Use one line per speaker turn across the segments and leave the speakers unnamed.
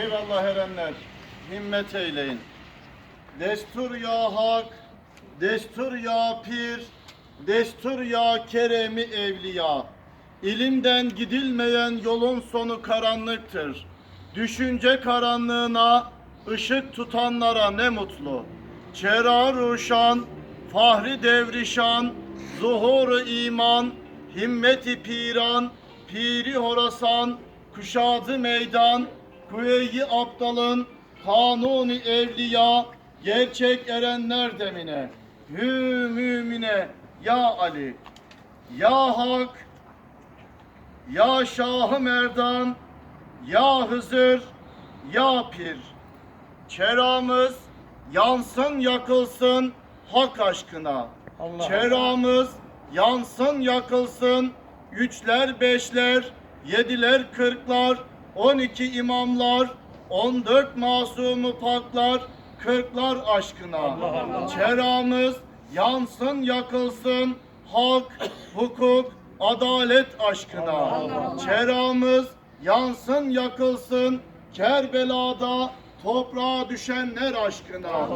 Eyvallah erenler, himmet eyleyin. Destur ya hak, destur ya pir, destur ya keremi evliya. İlimden gidilmeyen yolun sonu karanlıktır. Düşünce karanlığına ışık tutanlara ne mutlu. Çera ruşan, fahri devrişan, zuhuru iman, himmeti piran, piri horasan, kuşadı meydan, Kuveyyi Abdal'ın kanuni evliya gerçek erenler demine hü mümine ya Ali ya Hak ya Şahı Merdan ya Hızır ya Pir. Çeramız yansın yakılsın hak aşkına.
Allah.
Çeramız yansın yakılsın. Üçler beşler yediler kırklar on iki imamlar on dört masumu paklar kırklar aşkına.
Allah Allah.
Çeramız yansın yakılsın hak hukuk adalet aşkına. Çeramız yansın yakılsın Kerbela'da toprağa düşenler aşkına.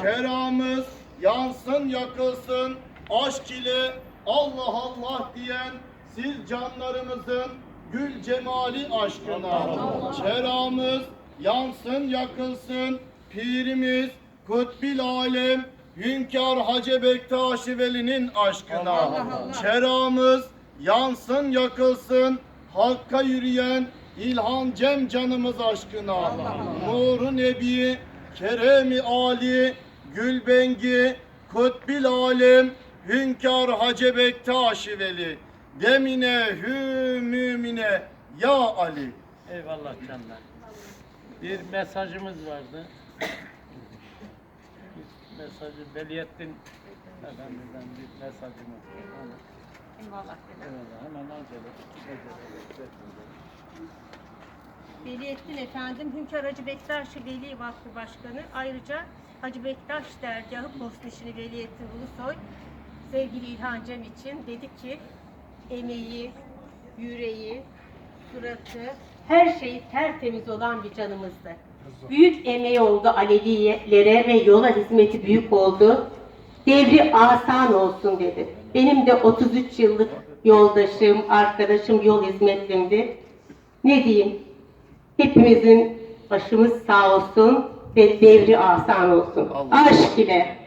Çeramız yansın yakılsın aşk ile Allah Allah diyen siz canlarımızın gül cemali aşkına. Çeramız yansın yakılsın. Pirimiz Kutbil alem Hünkar Hacı Bektaşi Veli'nin aşkına. Çeramız yansın yakılsın. Hakka yürüyen İlhan Cem canımız aşkına. Nuru Nebi Keremi Ali Gülbengi Kutbil alem Hünkar Hacı Bektaşi Veli Demine hü mümine ya Ali
Eyvallah canlar. Bir mesajımız vardı. Bir mesajı Beliyettin Efendimiz'den bir mesajımız var.
Eyvallah.
Eyvallah hemen acele. acele.
Veliettin Efendim, Hünkar Hacı Bektaşi Veli Vakfı Başkanı. Ayrıca Hacı Bektaş Dergahı Postnişini Veliettin Ulusoy, sevgili İlhan Cem için dedi ki, emeği, yüreği, suratı, her şeyi tertemiz olan bir canımızdı. Büyük emeği oldu Alevilere ve yola hizmeti büyük oldu. Devri asan olsun dedi. Benim de 33 yıllık yoldaşım, arkadaşım, yol hizmetlimdi. Ne diyeyim? Hepimizin başımız sağ olsun ve devri asan olsun.
Allah.
Aşk ile.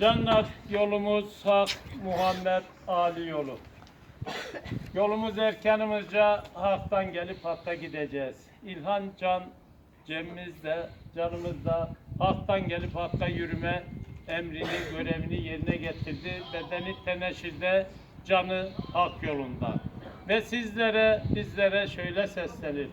Canlar yolumuz hak Muhammed Ali yolu. Yolumuz erkanımızca haktan gelip hakka gideceğiz. İlhan Can cemimizde, canımızda haktan gelip hakka yürüme emrini, görevini yerine getirdi. Bedeni teneşirde, canı hak yolunda. Ve sizlere, bizlere şöyle seslenir.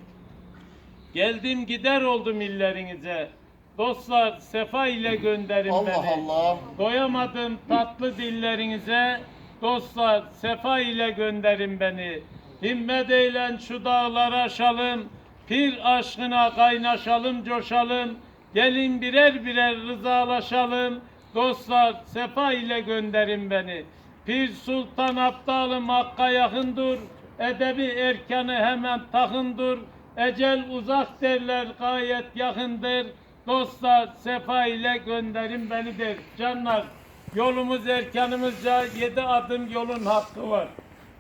Geldim gider oldum illerinize. Dostlar sefa ile gönderin
Allah
beni.
Allah
Doyamadım tatlı dillerinize, dostlar sefa ile gönderin beni. Himmet eylen şu dağları aşalım, pir aşkına kaynaşalım coşalım. Gelin birer birer rızalaşalım, dostlar sefa ile gönderin beni. Pir Sultan Abdalım Hakk'a yakındır, edebi erkanı hemen takındır. Ecel uzak derler gayet yakındır. Dostlar sefa ile gönderin beni der. Canlar yolumuz erkanımızca yedi adım yolun hakkı var.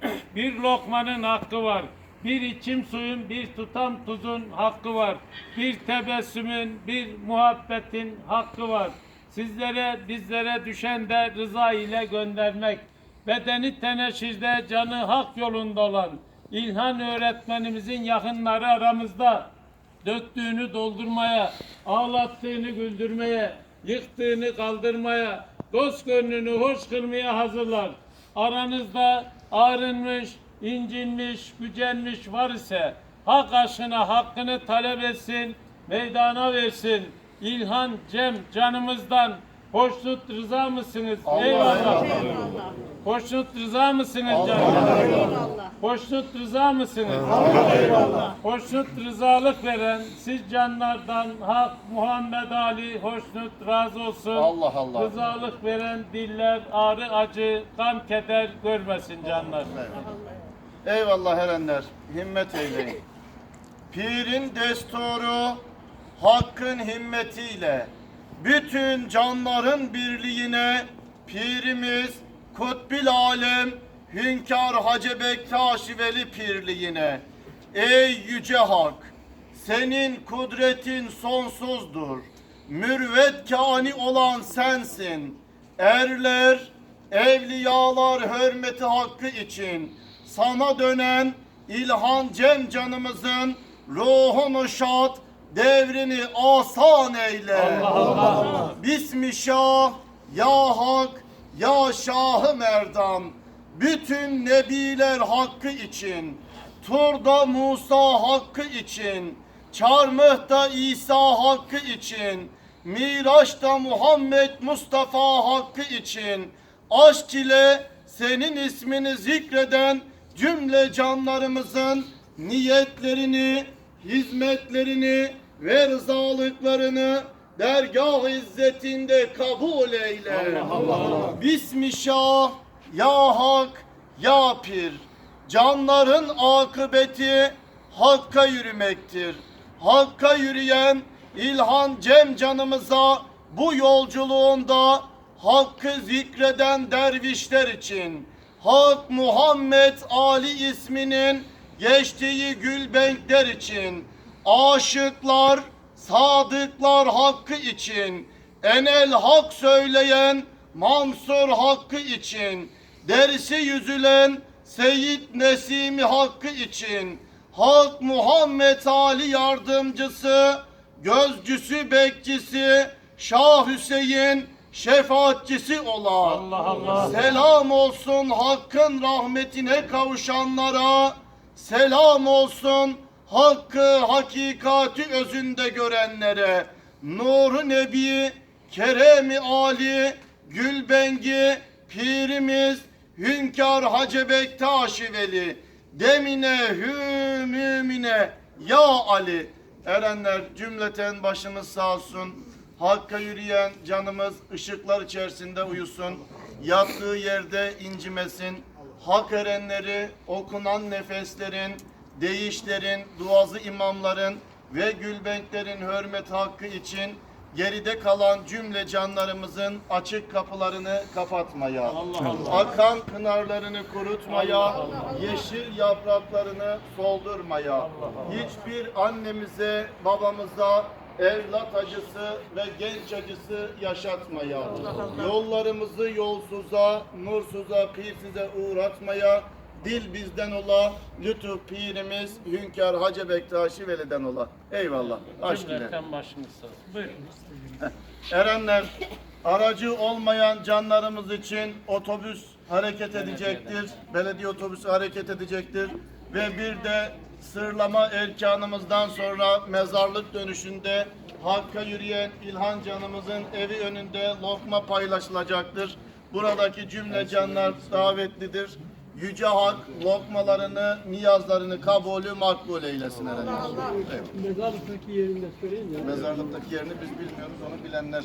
bir lokmanın hakkı var. Bir içim suyun, bir tutam tuzun hakkı var. Bir tebessümün, bir muhabbetin hakkı var. Sizlere, bizlere düşen de rıza ile göndermek. Bedeni teneşirde, canı hak yolunda olan İlhan öğretmenimizin yakınları aramızda döktüğünü doldurmaya, ağlattığını güldürmeye, yıktığını kaldırmaya, dost gönlünü hoş kılmaya hazırlar. Aranızda ağrınmış, incinmiş, gücenmiş var ise hak aşkına hakkını talep etsin, meydana versin. İlhan Cem canımızdan hoşnut rıza mısınız? Eyvallah. Hoşnut rıza mısınız canım?
Eyvallah.
Hoşnut rıza mısınız? Hoşnut rızalık veren siz canlardan Hak Muhammed Ali hoşnut razı olsun.
Allah Allah.
Rızalık veren diller ağrı acı gam keder görmesin canlar.
Eyvallah erenler himmet eyleyin pirin desturu, hakkın himmetiyle, bütün canların birliğine pirimiz Kutbil Alem Hünkar Hacı Bektaş Veli Pirliğine. Ey yüce hak senin kudretin sonsuzdur. Mürvet kani olan sensin. Erler evliyalar hürmeti hakkı için sana dönen İlhan Cem canımızın ruhunu şad devrini asan eyle. Bismillah ya hak ya şahı merdan bütün nebiler hakkı için Tur'da Musa hakkı için Çarmıh'ta İsa hakkı için Miraç'ta Muhammed Mustafa hakkı için aşk ile senin ismini zikreden cümle canlarımızın niyetlerini, hizmetlerini ve rızalıklarını dergah izzetinde kabul eyle. Bismillah ya hak ya pir. Canların akıbeti hakka yürümektir. Hakka yürüyen İlhan Cem canımıza bu yolculuğunda hakkı zikreden dervişler için Hak Muhammed Ali isminin geçtiği gülbenkler için aşıklar, sadıklar hakkı için enel hak söyleyen Mansur hakkı için dersi yüzülen Seyyid Nesimi hakkı için Hak Muhammed Ali yardımcısı gözcüsü bekçisi Şah Hüseyin şefaatçisi olan
Allah Allah.
Selam olsun hakkın rahmetine kavuşanlara. Selam olsun hakkı hakikati özünde görenlere. Nuru Nebi, Keremi Ali, Gülbengi, Pirimiz, Hünkar Hacı Bektaş Veli. Demine hü mümine ya Ali. Erenler cümleten başımız sağ olsun. Hakka yürüyen canımız ışıklar içerisinde uyusun. Yattığı yerde incimesin. Hak erenleri, okunan nefeslerin, değişlerin, duazı imamların ve gülbenklerin hürmet hakkı için geride kalan cümle canlarımızın açık kapılarını kapatmaya, akan pınarlarını kurutmaya, yeşil yapraklarını soldurmaya, hiçbir annemize, babamıza evlat acısı ve genç acısı yaşatmaya, yollarımızı yolsuza, nursuza, pirsize uğratmaya, dil bizden ola, lütuf pirimiz Hünkar Hacı Bektaşi Veli'den ola. Eyvallah. Aşk ile.
Cümleten başınız sağ olsun. Buyurun.
Erenler aracı olmayan canlarımız için otobüs hareket edecektir. Belediye otobüsü hareket edecektir. Ve bir de sırlama erkanımızdan sonra mezarlık dönüşünde Hakk'a yürüyen İlhan canımızın evi önünde lokma paylaşılacaktır. Buradaki cümle canlar davetlidir. Yüce Hak lokmalarını, niyazlarını kabulü makbul eylesin Erenler. Evet.
Mezarlıktaki yerini de söyleyin ya.
Mezarlıktaki yerini biz bilmiyoruz, onu bilenler